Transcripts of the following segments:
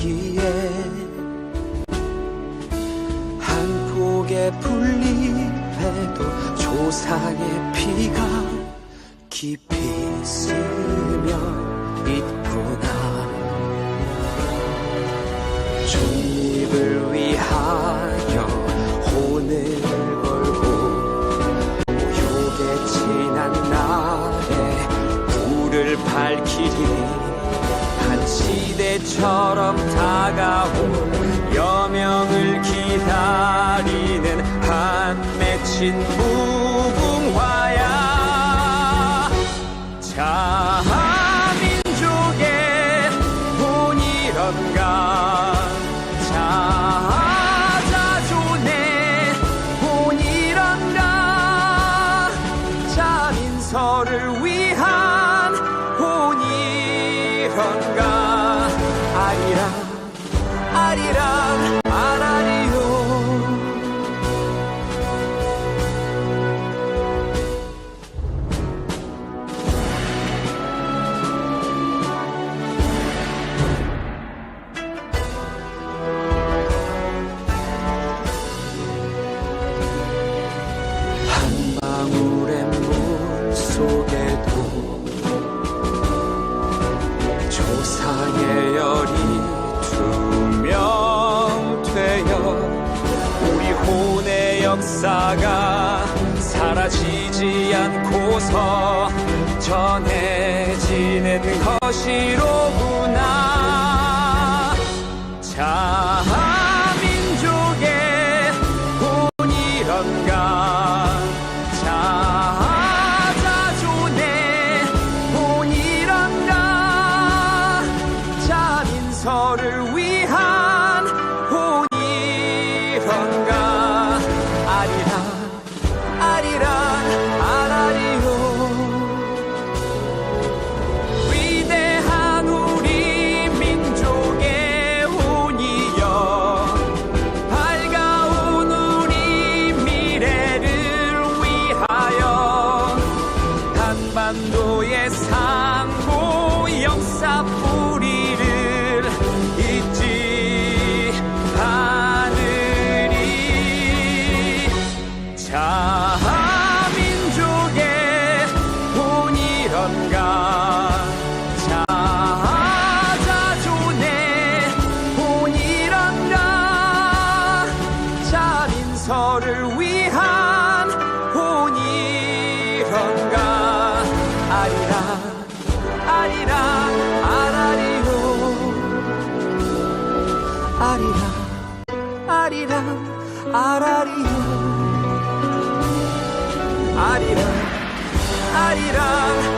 기에 한 폭의 풀잎에도 조상의 피가 깊이 스며 있구나. 종립을 위하여 혼을 걸고 모욕의 지난 날에 불을 밝히리 한 시대처럼 다가올 여명을 기다리는 한 맺힌 무궁화야. 자민족의 본 이런가 자자존의 본 이런가 자민서를 위한 본이런가 아리랑 아리랑 역사가 사라지지 않고서 전해지는 것이로구나. 자 아리랑 아리랑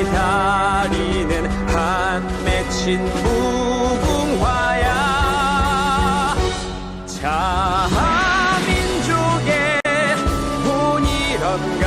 기다리는 한 맺힌 무궁화야. 자 민족의 본이런가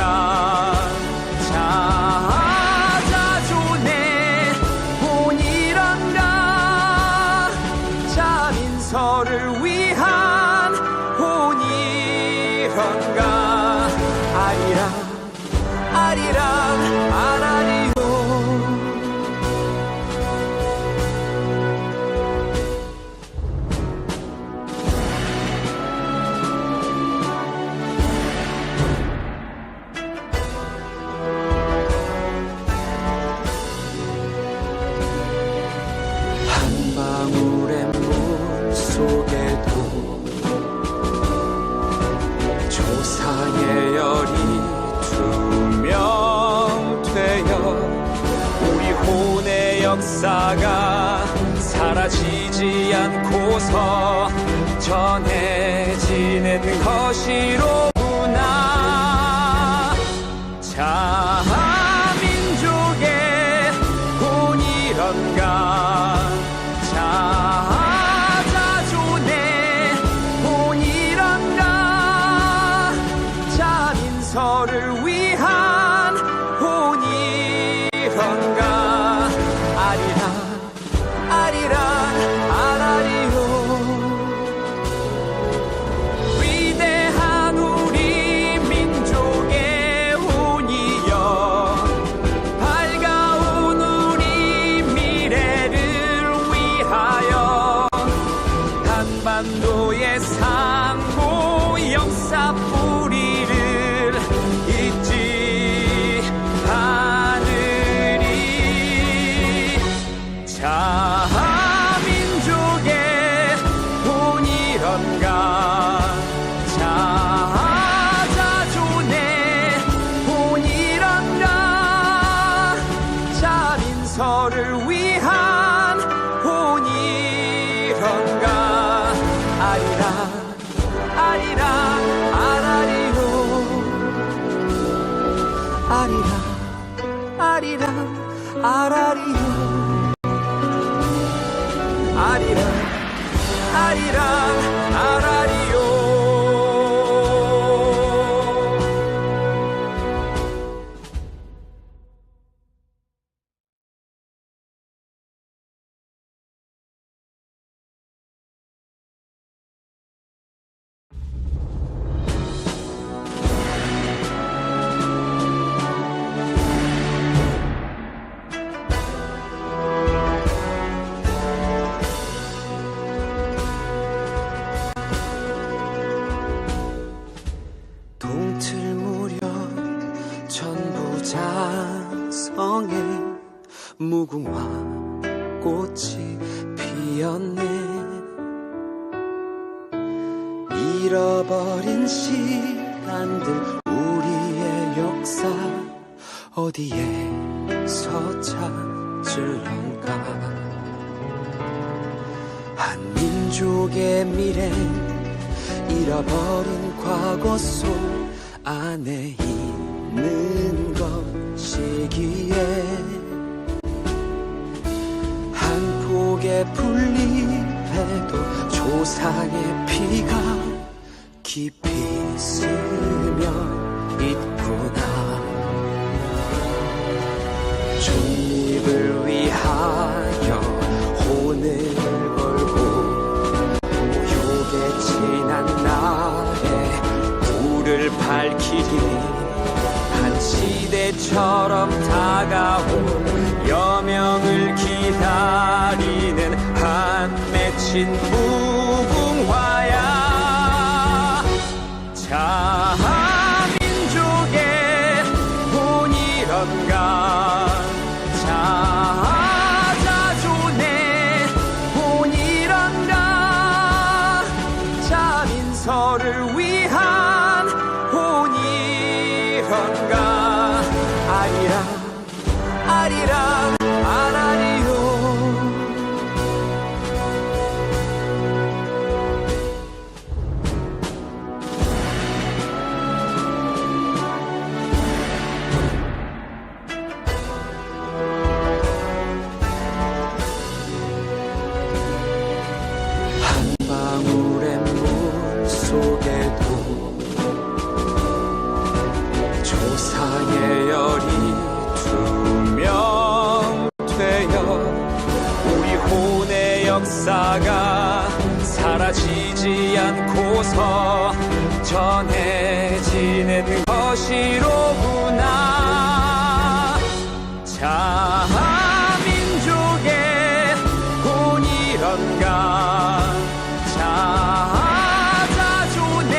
전해지는 것이로 자 민족의 본이런가? 자 자존의 본이런가? 자 민서를 위한 본이런가? 아리랑 아리랑 아라리요 아리랑 아리랑 아라리요 역사 어디에서 찾을런가. 한 민족의 미래 잃어버린 과거 속 안에 있는 것이기에 한 폭의 풀잎에도 조상의 피가 깊이 스며 있구나 독립을 위하여 혼을 걸고 모욕에 지난 날에 불을 밝히리 한 시대처럼 다가올 여명을 기다리는 한 맺힌 무 역사가 사라지지 않고서 전해지는 것이로구나. 자 민족의 혼이런가? 자 자존의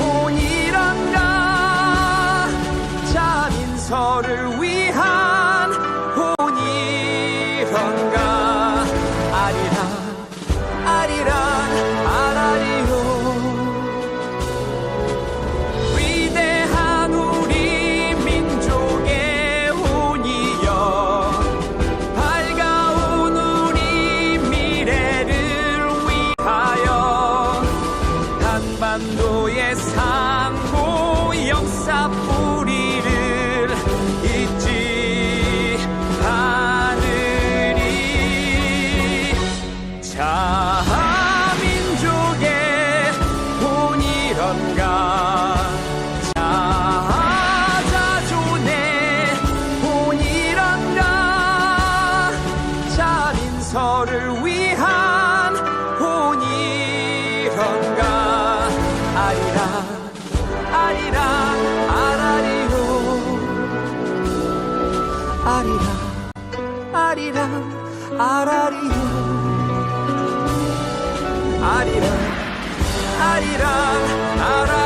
혼이런가? 자민서를 위한 아리랑 아라리요 아리랑 아리랑 아라리요 아리랑 아리랑 아라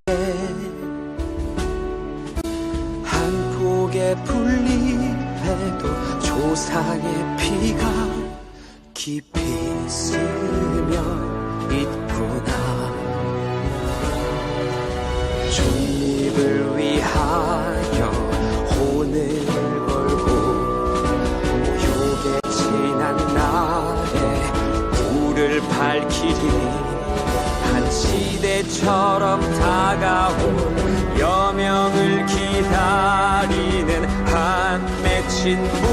조상의 피가 깊이 스며 있구나. 존립을 위하여 혼을 걸고 모욕의 지난 날에 불을 밝히리 한 시대처럼 다가올 여명을 기다리는 한 맺힌 무